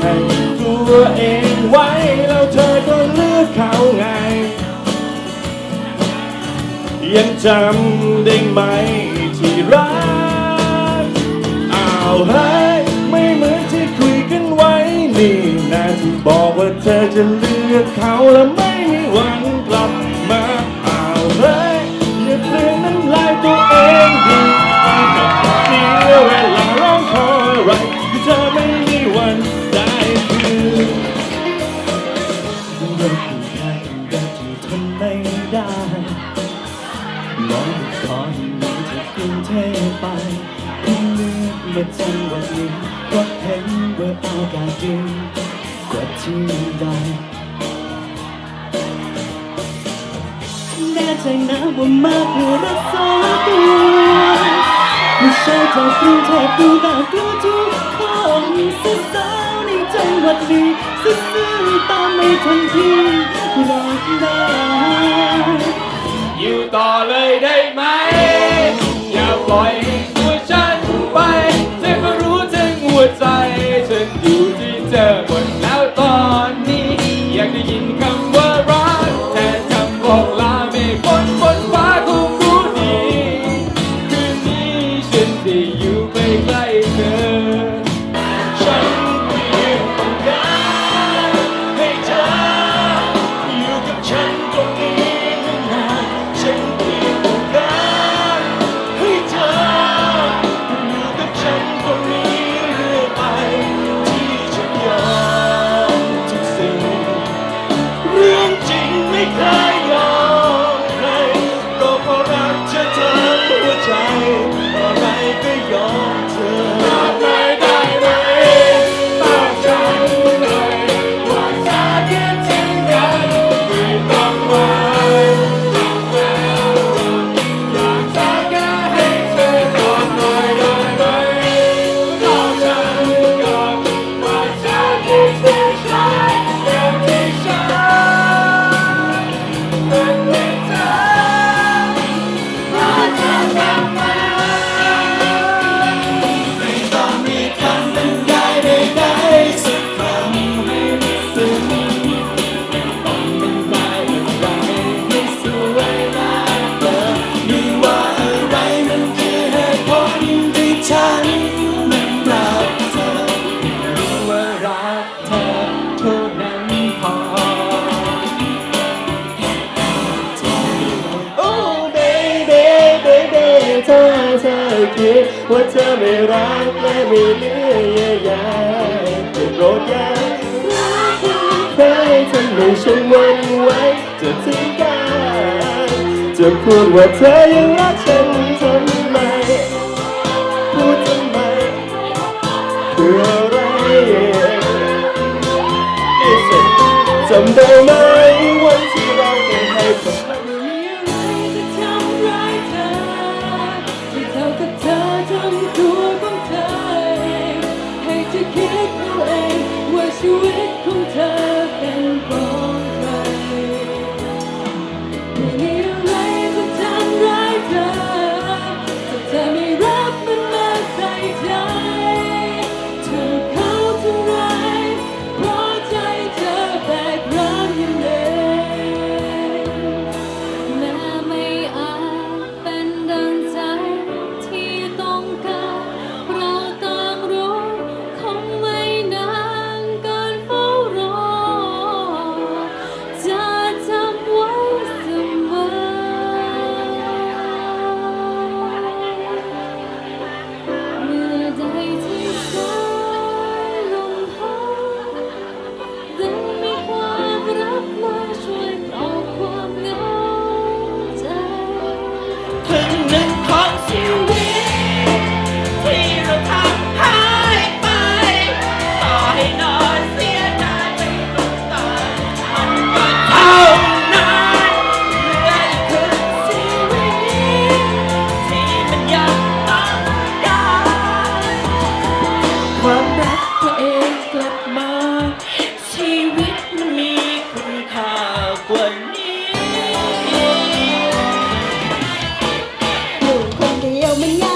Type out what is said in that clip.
ให้ตัวเองไว้ แล้วเธอก็เลือกเขาไง ยังจำได้ไหมที่รักอ้าวเฮ้ไม่เหมือนที่คุยกันไว้นี่นะที่บอกว่าเธอจะ น่ใจนะว่ามาเพื่อรักษาตัวไม่ใช่จากกรุงเทพดูแต่กลัวทุกคนสุดสาวในจังหวัดนี้สุดซื่อตามไม่ทันทีรักได้อยู่ต่อเลยได้ไหม อย่าปล่อยตัวฉันไปเธอก็รู้ถึงหัวใจ ฉันอยู่ที่เธอ Save life. ว่าเธอไม่รักและไม่เลือเยใยแต่โปรดอย่ารักใครทำให้ฉันวันไว้จะทิ้งกันจะพูดว่าเธอยังรักฉัน me now.